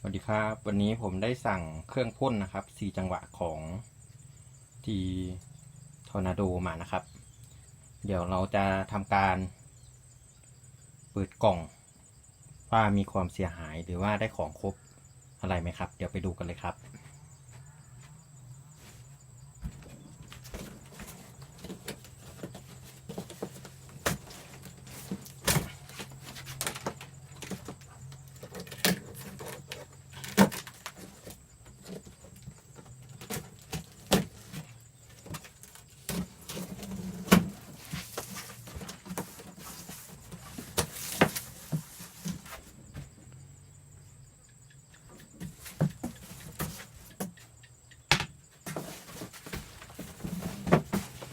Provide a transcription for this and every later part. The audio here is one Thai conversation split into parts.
สวัสดีครับ วันนี้ผมได้สั่งเครื่องพ่นนะครับสี่จังหวะของทีทอร์นาโดมานะครับ เดี๋ยวเราจะทำการ เปิดกล่องว่ามีความเสียหายหรือว่าได้ของครบอะไรไหมครับ เดี๋ยวไปดูกันเลยครับ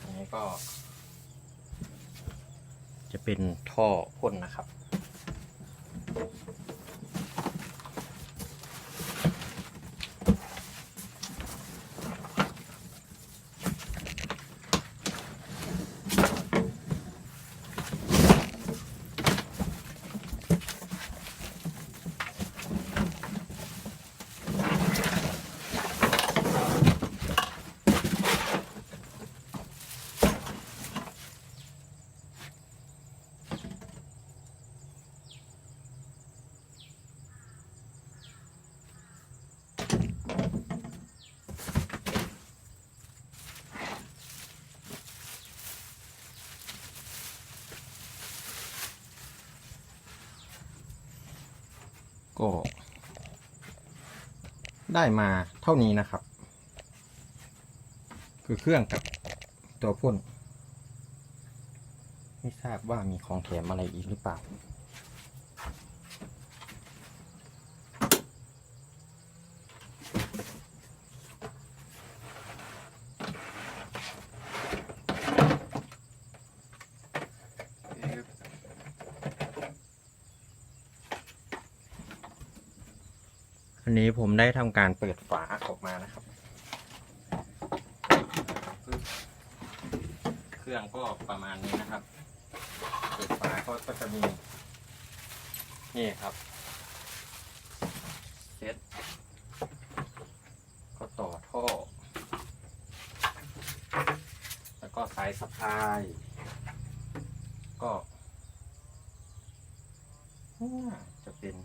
อันนี้ก็ จะเป็นท่อพ่นนะครับ ก็ได้มาเท่านี้นะครับ คือเครื่องกับตัวพ่น ไม่ทราบว่ามีของแถมอะไรอีกหรือเปล่า นี้ผมได้ทำการเปิดฝาออกมานะครับ เครื่องก็ประมาณนี้นะครับ เปิดฝาก็จะมี นี่ครับเซ็ตก็ต่อท่อ แล้วก็สายสะพาย ก็จะเป็น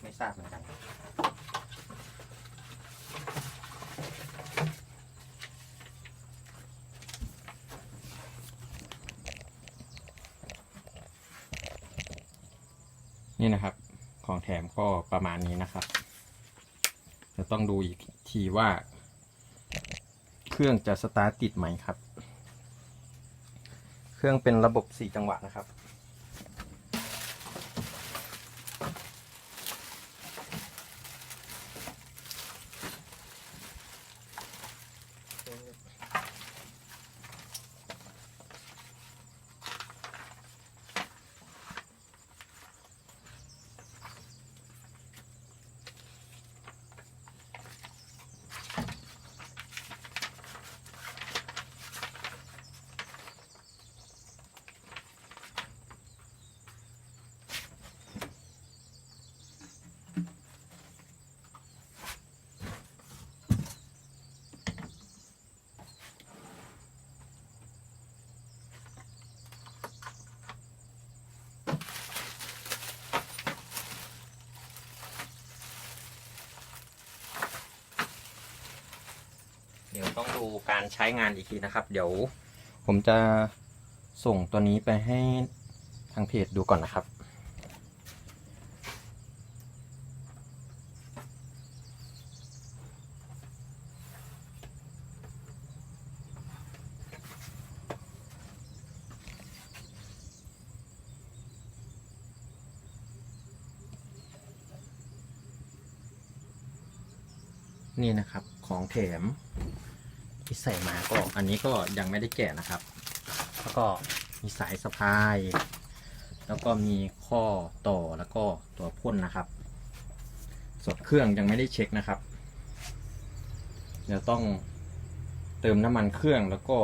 ไม่ทราบเหมือนกัน นี่นะครับ ของแถมก็ประมาณนี้นะครับจะต้องดูอีกทีว่า เครื่องจะสตาร์ทติดไหมครับ เครื่องเป็นระบบ 4 จังหวะนะครับ เดี๋ยวต้องดูการใช้งานอีกทีนะครับ เดี๋ยว ผมจะส่งตัวนี้ไปให้ทางเพจดูก่อนนะครับ นี่นะครับของแถม ที่ใส่มาก็อันนี้ก็ยังไม่ได้แกะนะครับ แล้วก็มีสายสะพาย แล้วก็มีข้อต่อแล้วก็ตัวพ่นนะครับ ส่วนเครื่องยังไม่ได้เช็คนะครับเดี๋ยวต้องเติมน้ำมันเครื่องแล้วก็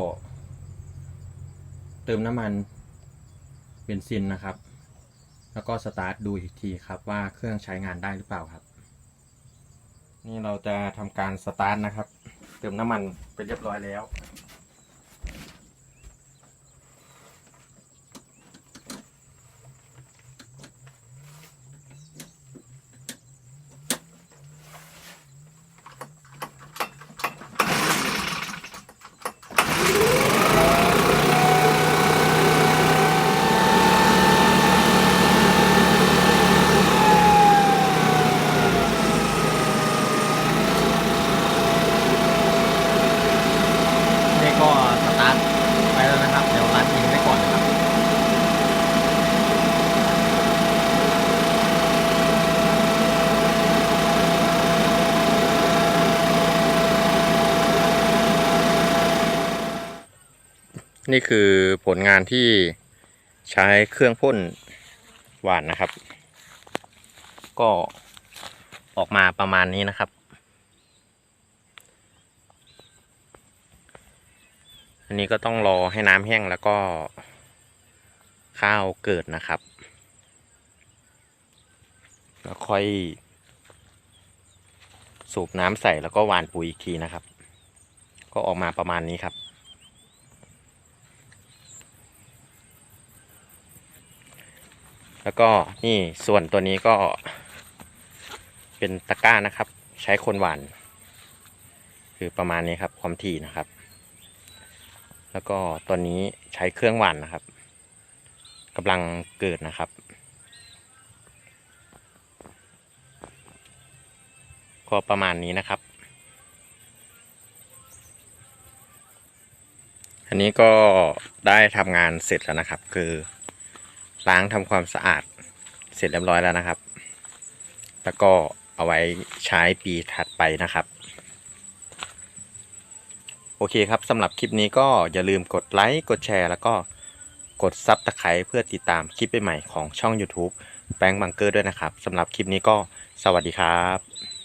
เติมน้ำมันเบนซินนะครับ แล้วก็สตาร์ทดูอีกทีครับว่าเครื่องใช้งานได้หรือเปล่าครับ นี่เราจะทำการสตาร์ทนะครับ เติมน้ำมันไปเรียบร้อยแล้ว นี่ก็สตาร์ทไปแล้วนะครับ เดี๋ยวรันอินไว้ก่อนนะครับ นี่คือผลงานที่ใช้เครื่องพ่นหวานนะครับ ก็ออกมาประมาณนี้นะครับ อันนี้ก็ต้องรอให้น้ำแห้งแล้วก็ข้าวเกิดนะครับ แล้วค่อยสูบน้ำใส่แล้วก็หวานปุ๋ยอีกทีนะครับ ก็ออกมาประมาณนี้ครับ แล้วก็นี่ส่วนตัวนี้ก็ เป็นตะกร้านะครับ ใช้คนหวาน คือประมาณนี้ครับ ความถี่นะครับ แล้วก็ตัวนี้ใช้เครื่องหวานนะครับกำลังเกิดนะครับ ก็ประมาณนี้นะครับ อันนี้ก็ได้ทำงานเสร็จแล้วนะครับ คือ ล้างทำความสะอาดเสร็จเรียบร้อยแล้วนะครับ แล้วก็เอาไว้ใช้ปีถัดไปนะครับ โอเคครับสำหรับคลิปนี้ก็อย่าลืมกดไลค์กดแชร์ แล้วก็กดซับตะไคร้เพื่อติดตามคลิปใหม่ๆของช่อง YouTube แบงค์บังเกอร์ด้วยนะครับสำหรับคลิปนี้ก็สวัสดีครับ